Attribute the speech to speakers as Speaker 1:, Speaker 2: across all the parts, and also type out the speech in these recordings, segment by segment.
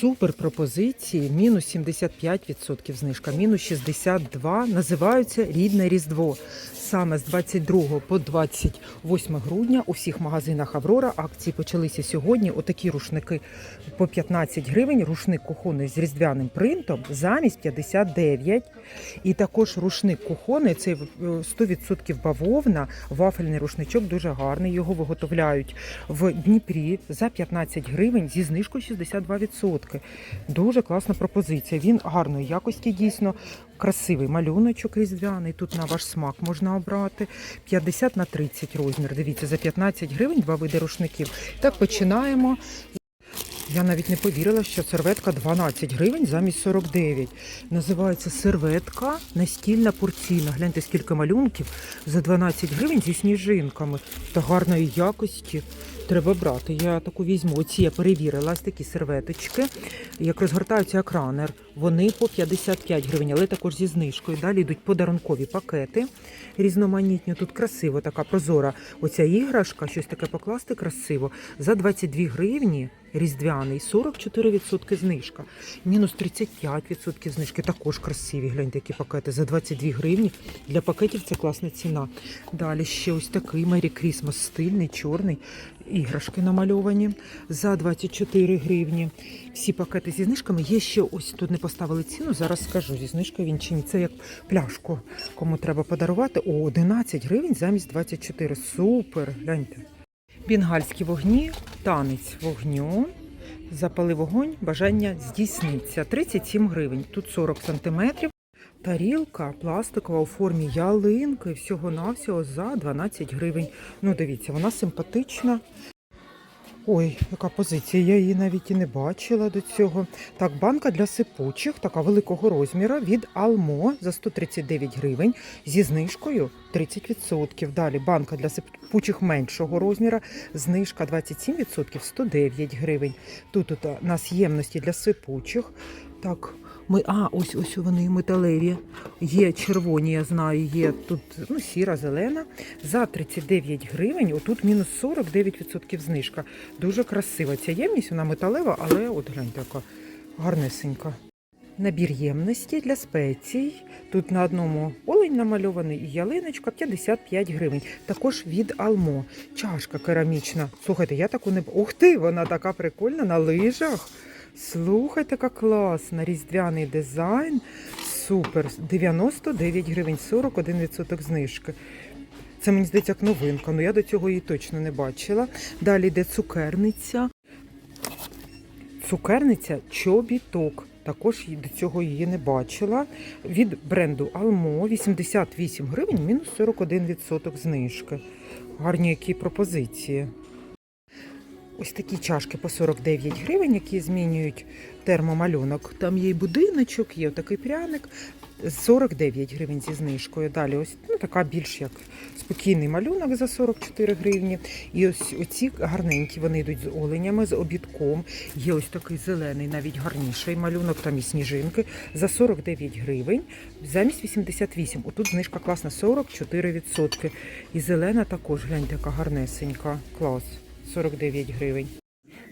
Speaker 1: Супер пропозиції, мінус 75% знижка, мінус 62%. Називаються рідне Різдво. Саме з 22 по 28 грудня у всіх магазинах Аврора акції почалися сьогодні. Отакі рушники по 15 гривень. Рушник кухонний з різдвяним принтом замість 59. І також рушник кухонний, це е, 100% бавовна, вафельний рушничок дуже гарний. Його виготовляють в Дніпрі за 15 гривень зі знижкою 62%. Дуже класна пропозиція. Він гарної якості, дійсно красивий малюночок різдвяний. Тут на ваш смак можна обрати. 50 на 30 розмір. Дивіться, за 15 гривень два види рушників. Так починаємо. Я навіть не повірила, що серветка 12 гривень замість 49. Називається серветка настільна порційна. Гляньте, скільки малюнків за 12 гривень зі сніжинками та гарної якості. Треба брати. Я таку візьму. Оці я перевірила ось такі серветочки. Як розгортаються як ранер, вони по 55 гривень, але також зі знижкою. Далі йдуть подарункові пакети різноманітні. Тут красиво, така прозора. Оця іграшка, щось таке покласти красиво. За 22 гривні різдвяний, 44% знижка. Мінус 35% знижки. Також красиві. Гляньте, які пакети за 22 гривні. Для пакетів це класна ціна. Далі ще ось такий Мері Крісмас стильний, чорний. Іграшки намальовані за 24 гривні. Всі пакети зі знижками. Є ще ось тут не поставили ціну. Зараз скажу зі знижкою він чи ні. Це як пляшку. Кому треба подарувати. О, 11 гривень замість 24. Супер. Гляньте. Бенгальські вогні, танець вогню. Запали вогонь, бажання здійсниться. 37 гривень. Тут 40 сантиметрів. Тарілка пластикова у формі ялинки всього-навсього за 12 гривень. Ну, дивіться, вона симпатична. Ой, яка позиція, я її навіть і не бачила до цього. Так, банка для сипучих, така великого розміру від Алмо за 139 гривень зі знижкою 30%. Далі банка для сипучих меншого розміру, знижка 27%, 109 гривень. Тут от у нас ємності для сипучих. Так, ми, а, ось ось вони металеві. Є червоні, я знаю, є тут ну, сіра, зелена. За 39 гривень, отут мінус 49% знижка. Дуже красива ця ємність, вона металева, але от гляньте, яка гарнесенька. Набір ємності для спецій. Тут на одному олень намальований і ялиночка 55 гривень. Також від Алмо. Чашка керамічна. Слухайте, я таку не Ух ти, вона така прикольна на лижах. Слухайте, яка класна. Різдвяний дизайн. Супер. 99 гривень, 41% знижки. Це мені здається як новинка, але я до цього її точно не бачила. Далі йде цукерниця. Цукерниця чобіток. Також до цього її не бачила. Від бренду Almo 88 гривень, мінус 41% знижки. Гарні які пропозиції. Ось такі чашки по 49 гривень, які змінюють термомалюнок. Там є і будиночок, є такий пряник. 49 гривень зі знижкою. Далі ось ну, така більш як спокійний малюнок за 44 гривні. І ось оці гарненькі, вони йдуть з оленями, з обідком. Є ось такий зелений, навіть гарніший малюнок, там і сніжинки за 49 гривень, замість 88. Отут знижка класна 44%. І зелена також, гляньте, яка гарнесенька. Клас. 49 гривень.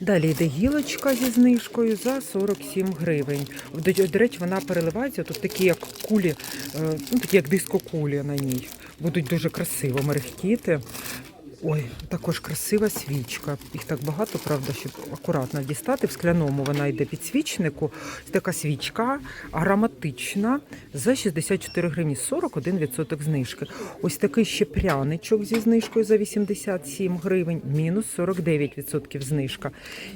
Speaker 1: Далі йде гілочка зі знижкою за 47 гривень. До, речі, вона переливається. Тут такі як кулі, е, ну такі як дискокулі на ній. Будуть дуже красиво мерехтіти. Ой, також красива свічка. Їх так багато, правда, щоб акуратно дістати. В скляному вона йде підсвічнику. Така свічка ароматична за 64 гривні, 41% знижки. Ось такий ще пряничок зі знижкою за 87 гривень, мінус 49% знижка.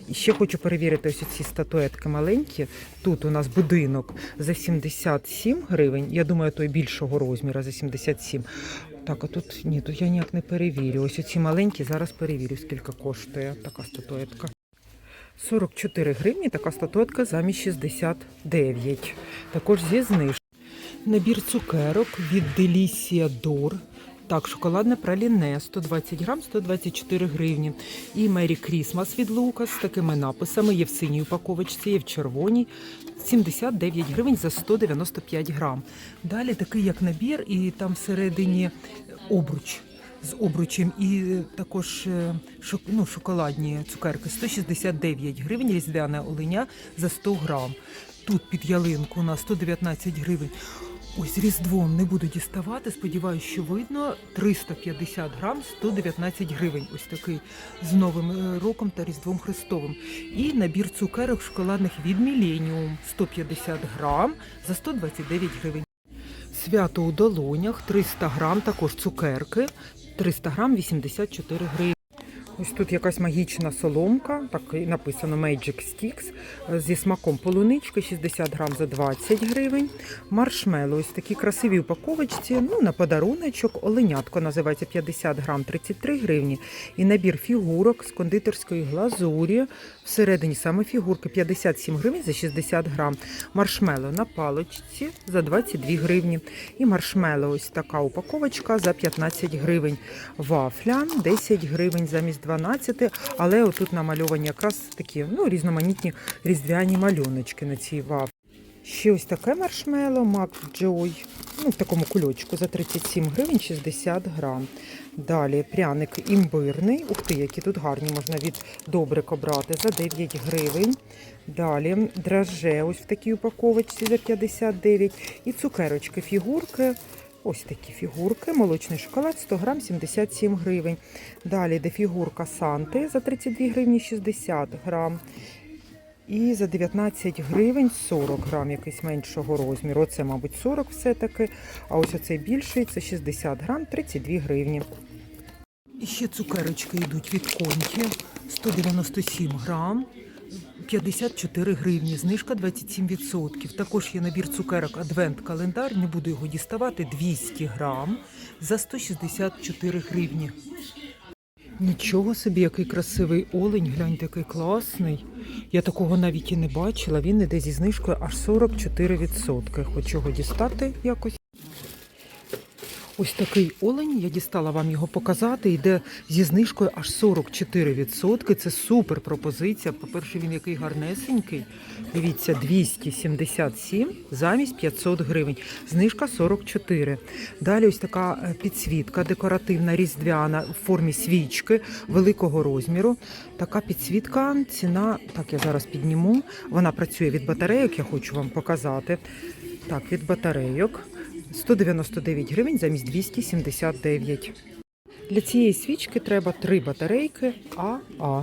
Speaker 1: І ще хочу перевірити ось ці статуетки маленькі. Тут у нас будинок за 77 гривень. Я думаю, той більшого розміру за 77. Так, а тут ні, тут я ніяк не перевірю. Ось оці маленькі, зараз перевірю, скільки коштує така статуетка. 44 гривні така статуетка замість 69. Також зі знижкою. Набір цукерок від делісія Dor. Так, шоколадне праліне 120 грам, 124 гривні. І Мері Крісмас від Лука з такими написами. Є в синій упаковочці, є в червоній. 79 гривень за 195 грам. Далі такий як набір, і там всередині обруч. з обручем і е, також е, ну, шоколадні цукерки 169 гривень, різдвяне оленя за 100 грам. Тут під ялинку на 119 гривень. Ось різдвом не буду діставати. Сподіваюсь, що видно 350 грам 119 гривень. Ось такий з новим е, роком та різдвом Христовим. І набір цукерок шоколадних від Міленіум 150 грам за 129 гривень. Свято у долонях 300 грам, також цукерки 300 грам 84 гривні. Ось тут якась магічна соломка, так і написано Magic Sticks, зі смаком полунички 60 грам за 20 гривень. Маршмело, ось такі красиві упаковочці, ну на подаруночок. Оленятко називається 50 грам 33 гривні. І набір фігурок з кондитерської глазурі. Всередині саме фігурки 57 гривень за 60 грам. Маршмело на паличці за 22 гривні. І маршмело ось така упаковочка за 15 гривень. Вафля 10 гривень замість 12, але отут намальовані якраз такі ну, різноманітні різдвяні малюночки на цій вафлі. Ще ось таке маршмело Мак Joy, ну, в такому кульочку за 37 гривень 60 грам. Далі пряник імбирний. Ух ти, які тут гарні, можна від добрика брати за 9 гривень. Далі драже ось в такій упаковочці за 59. І цукерочки, фігурки. Ось такі фігурки. Молочний шоколад 100 грам 77 гривень. Далі йде фігурка Санти за 32 гривні 60 грам. І за 19 гривень 40 грам якийсь меншого розміру. Оце, мабуть, 40 все-таки. А ось оцей більший це 60 грам 32 гривні. І ще цукерочки йдуть від коньки 197 грам. 54 гривні, знижка 27%. Також є набір цукерок Адвент-календар, не буду його діставати, 200 грам за 164 гривні. Нічого собі, який красивий олень, гляньте, який класний. Я такого навіть і не бачила. Він іде зі знижкою аж 44%. Хочу його дістати якось. Ось такий олень, я дістала вам його показати. Йде зі знижкою аж 44%. Це супер пропозиція. По-перше, він який гарнесенький. Дивіться, 277 замість 500 гривень. Знижка 44. Далі ось така е, підсвітка декоративна, різдвяна в формі свічки великого розміру. Така підсвітка, ціна, так я зараз підніму. Вона працює від батарейок, я хочу вам показати. Так, від батарейок. 199 гривень замість 279. Для цієї свічки треба три батарейки АА.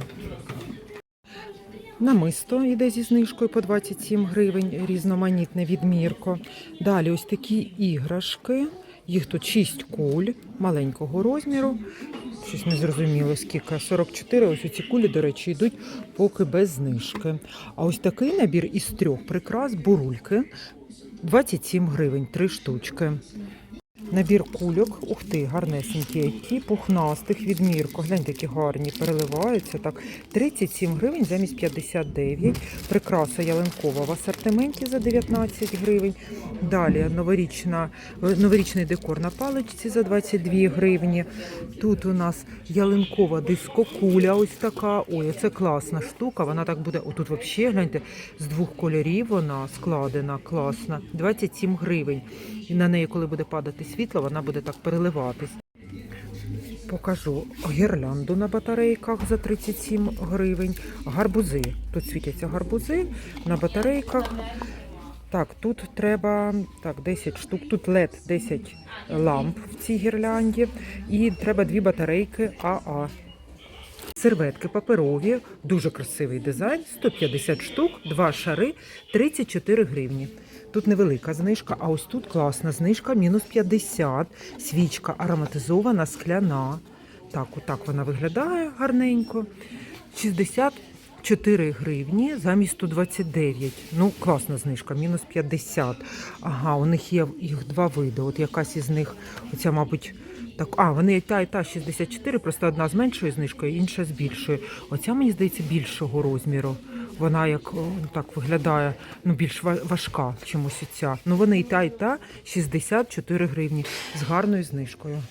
Speaker 1: Намисто йде зі знижкою по 27 гривень, різноманітне відмірко. Далі ось такі іграшки. Їх тут 6 куль маленького розміру. Щось не зрозуміло, скільки 44. Ось ці кулі, до речі, йдуть поки без знижки. А ось такий набір із трьох прикрас бурульки 27 гривень, три штучки. Набір кульок, ух ти, гарнесенькі, які пухнастих відмірко. Гляньте, які гарні, переливаються так. 37 гривень замість 59. Прикраса ялинкова в асортименті за 19 гривень. Далі новорічна, новорічний декор на паличці за 22 гривні. Тут у нас ялинкова дискокуля, ось така. Ой, це класна штука. Вона так буде. Отут взагалі, гляньте, з двох кольорів вона складена, класна. 27 гривень. І на неї, коли буде падати світло, вона буде так переливатись. Покажу гірлянду на батарейках за 37 гривень. Гарбузи. Тут світяться гарбузи на батарейках. Так, тут треба так, 10 штук. Тут LED 10 ламп в цій гірлянді. І треба дві батарейки АА. Серветки паперові, дуже красивий дизайн, 150 штук, два шари, 34 гривні. Тут невелика знижка, а ось тут класна знижка, мінус 50. Свічка ароматизована, скляна. Так, отак вона виглядає гарненько. 64 гривні замість 129. Ну, класна знижка, мінус 50. Ага, у них є їх два види. От якась із них, оця, мабуть, так, а, вони та, і та 64, просто одна з меншою знижкою, інша з більшою. Оця, мені здається, більшого розміру. Вона як так виглядає, ну більш ва- важка, чимось ця. Ну вони і та, і та 64 гривні з гарною знижкою.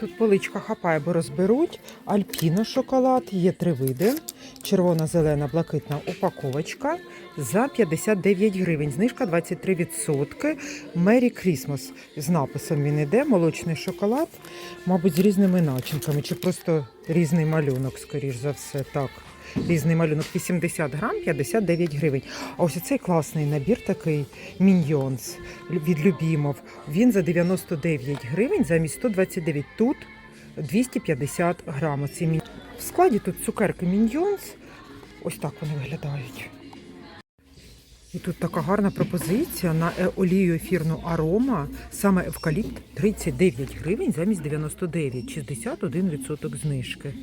Speaker 1: Тут поличка хапає, бо розберуть. Альпіно шоколад, є три види. Червона, зелена, блакитна упаковочка за 59 гривень. Знижка 23%. Мері Крісмас з написом він іде. Молочний шоколад, мабуть, з різними начинками, чи просто різний малюнок, скоріш за все. Так. Різний малюнок 80 грам, 59 гривень. А ось цей класний набір такий міньйонс від Любімов. Він за 99 гривень замість 129. Тут 250 грам. Оці В складі тут цукерки міньйонс. Ось так вони виглядають. І тут така гарна пропозиція на е- олію ефірну арома, саме евкаліпт 39 гривень замість 99, 61% знижки.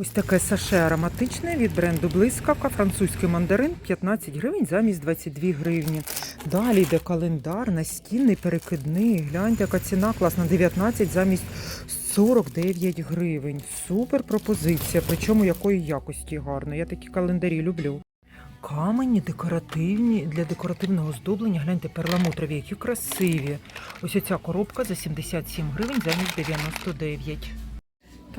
Speaker 1: Ось таке саше ароматичне від бренду Блискавка, французький мандарин 15 гривень замість 22 гривні. Далі йде календар, настінний, перекидний. Гляньте, яка ціна класна, 19 замість 49 гривень. Супер пропозиція, причому якої якості гарно. Я такі календарі люблю. Камені декоративні для декоративного оздоблення. Гляньте, перламутрові, які красиві. Ось оця коробка за 77 гривень замість 99.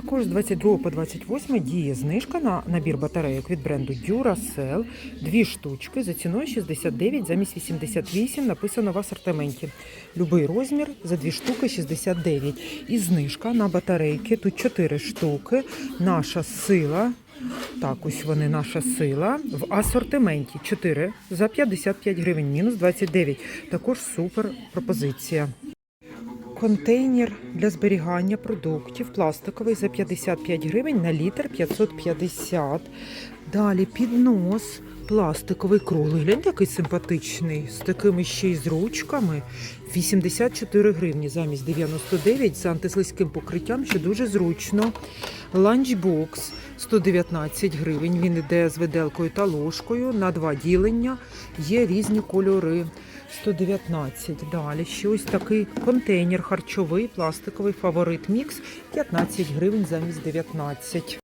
Speaker 1: Також з 22 по 28 діє знижка на набір батарейок від бренду Duracell. Дві штучки за ціною 69 замість 88 написано в асортименті. Любий розмір за дві штуки 69. І знижка на батарейки. Тут 4 штуки. Наша сила. Так, ось вони наша сила. В асортименті 4 за 55 гривень, мінус 29. Також супер пропозиція. Контейнер для зберігання продуктів пластиковий за 55 гривень на літр 550. Далі піднос пластиковий круглий. Гляньте, який симпатичний, з такими ще й з ручками. 84 гривні замість 99 з антислизьким покриттям, що дуже зручно. Ланчбокс 119 гривень. Він іде з виделкою та ложкою на два ділення. Є різні кольори. 119. Далі ще ось такий контейнер харчовий, пластиковий фаворит мікс 15 гривень замість 19.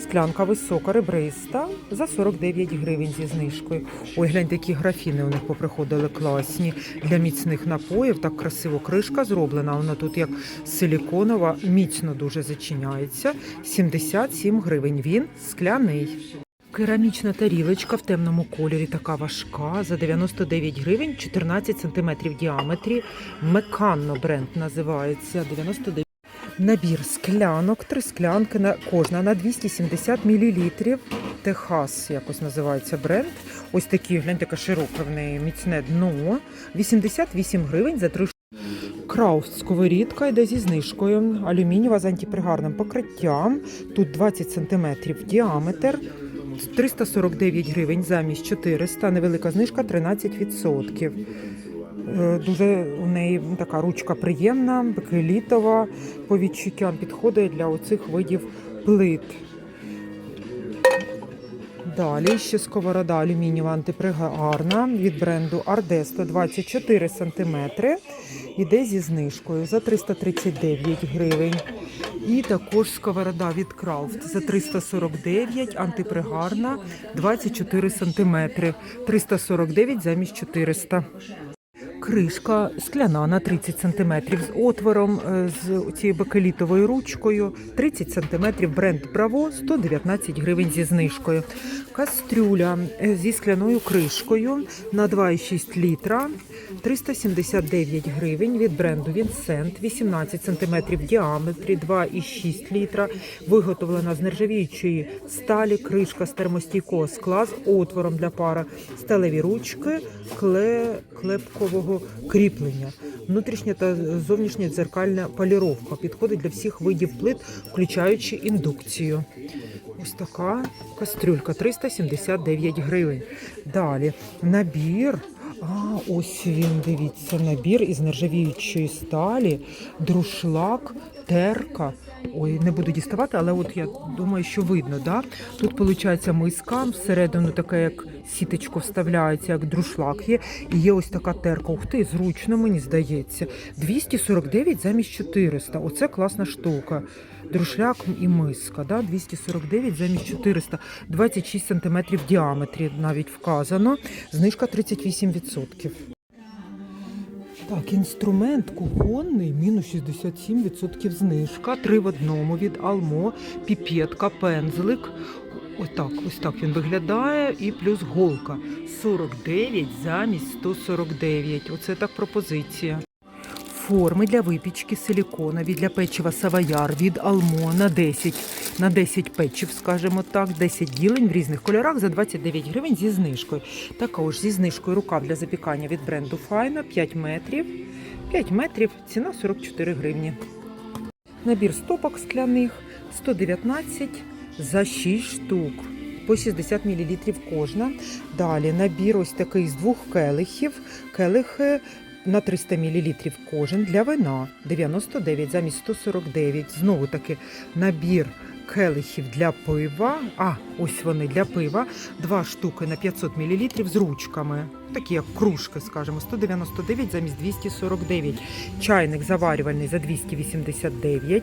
Speaker 1: Склянка висока, ребриста за 49 гривень зі знижкою. Ой, гляньте, які графіни у них поприходили класні. Для міцних напоїв так красиво кришка зроблена. Вона тут як силіконова, міцно дуже зачиняється. 77 гривень. Він скляний. Керамічна тарілочка в темному кольорі, така важка, за 99 гривень, 14 см в діаметрі. Меканно бренд називається 99. Набір склянок, три склянки, на, кожна на 270 мл. Техас якось називається бренд. Ось такі, гляньте, яке широке в неї міцне дно. 88 гривень за три Крауфт сковорідка йде зі знижкою. Алюмінієва з антипригарним покриттям. Тут 20 см діаметр. 349 гривень замість 400. Невелика знижка 13%. Е, Дуже у неї така ручка приємна, бакелітова, по відчуттям підходить для оцих видів плит. Далі ще сковорода алюмінієва антипригарна від бренду Арде 124 см. Іде зі знижкою за 339 гривень. І також сковорода від Крафт за 349, антипригарна 24 см. 349 замість 400. Кришка скляна на 30 см з отвором е, з цією бакелітовою ручкою. 30 см бренд Браво 119 гривень зі знижкою. Кастрюля е, зі скляною кришкою на 2,6 літра 379 гривень від бренду Вінсент, 18 см в діаметрі, 2,6 літра. Виготовлена з нержавіючої сталі, кришка з термостійкого скла з отвором для пара, сталеві ручки, кле, клепкового кріплення. Внутрішня та зовнішня дзеркальна поліровка підходить для всіх видів плит, включаючи індукцію. Ось така кастрюлька 379 гривень. Далі набір. А, ось він, дивіться, набір із нержавіючої сталі, друшлак, терка. Ой, не буду діставати, але от я думаю, що видно, да? Тут виходить миска, всередину таке, як сіточку вставляється, як друшлак є. І є ось така терка. Ух ти, зручно, мені здається. 249 замість 400. Оце класна штука. Друшляк і миска, да? 249 замість 400, 26 см в діаметрі навіть вказано. Знижка 38%. Так, інструмент кухонний, мінус 67% знижка, три в одному від Алмо, піпетка, пензлик. Отак, ось так він виглядає. І плюс голка. 49 замість 149. Оце так пропозиція. Форми для випічки силіконові для печива савояр від Алмо на 10. На 10 печів, скажімо так, 10 ділень в різних кольорах за 29 гривень зі знижкою. Також зі знижкою рукав для запікання від бренду Файна 5 метрів. 5 метрів, ціна 44 гривні. Набір стопок скляних 119 за 6 штук. По 60 мл кожна. Далі набір ось такий з двох келихів. Келихи на 300 мл кожен для вина 99 замість 149. Знову таки набір келихів для пива. А, ось вони для пива. Два штуки на 500 мл з ручками. Такі як кружки, скажімо, 199 замість 249. Чайник заварювальний за 289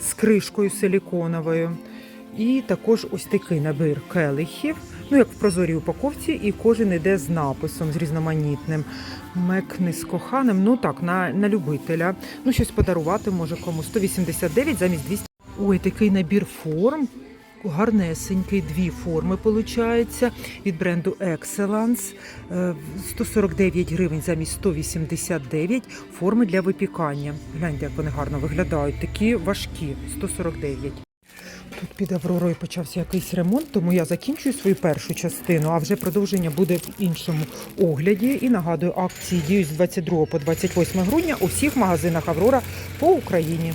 Speaker 1: з кришкою силіконовою. І також ось такий набір келихів, ну як в прозорій упаковці, і кожен іде з написом, з різноманітним. Мекни з коханим, ну так, на, на любителя. Ну, щось подарувати може кому. 189 замість 200. Ой, такий набір форм. Гарнесенький, дві форми виходить, від бренду Excellence. Е, 149 гривень замість 189 форми для випікання. Гляньте, як вони гарно виглядають. Такі важкі, 149. Тут під Авророю почався якийсь ремонт, тому я закінчую свою першу частину, а вже продовження буде в іншому огляді. І нагадую, акції діють з 22 по 28 грудня у всіх магазинах Аврора по Україні.